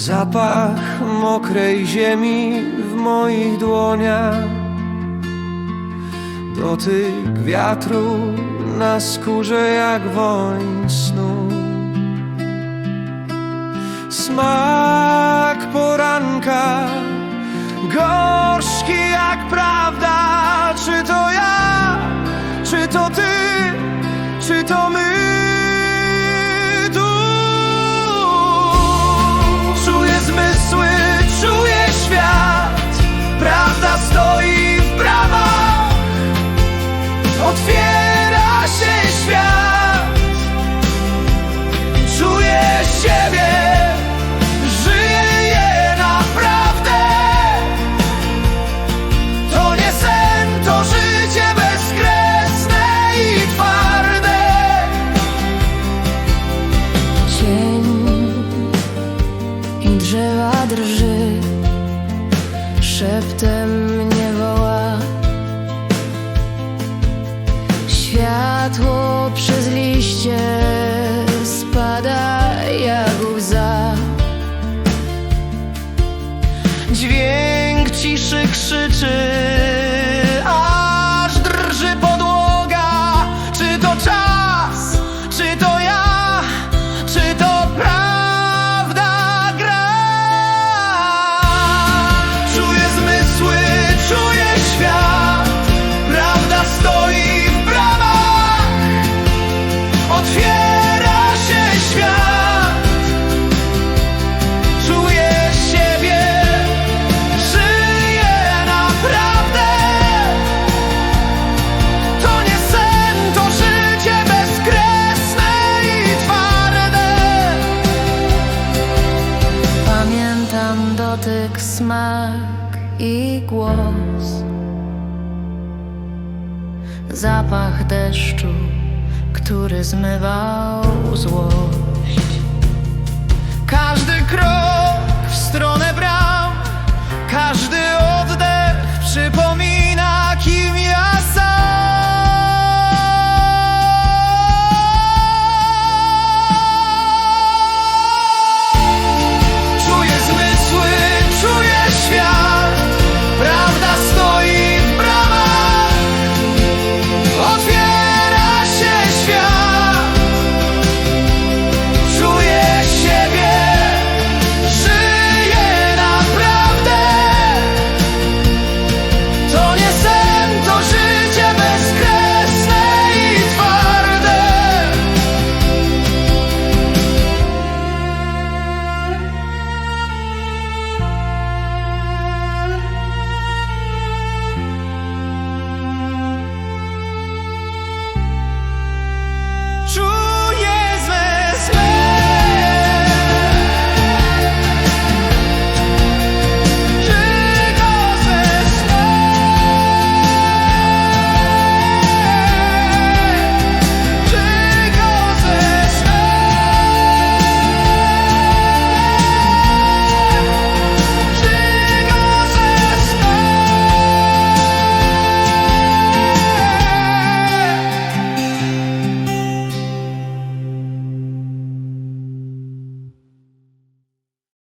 Zapach mokrej ziemi w moich dłoniach. Dotyk wiatru na skórze jak woń snu. Smak poranka Gorzki jak prawda. Czy to ja, czy to ty, czy to my się świat. Czuję siebie Żyję naprawdę. To nie sen, to życie bezkresne i twarde. Cień i drzewa drży, szeptem mnie woła. Światło przez liście spada jak łza. Dźwięk ciszy krzyczy Pamiętam dotyk, smak i głos. Zapach deszczu, który zmywał złość. Każdy krok 输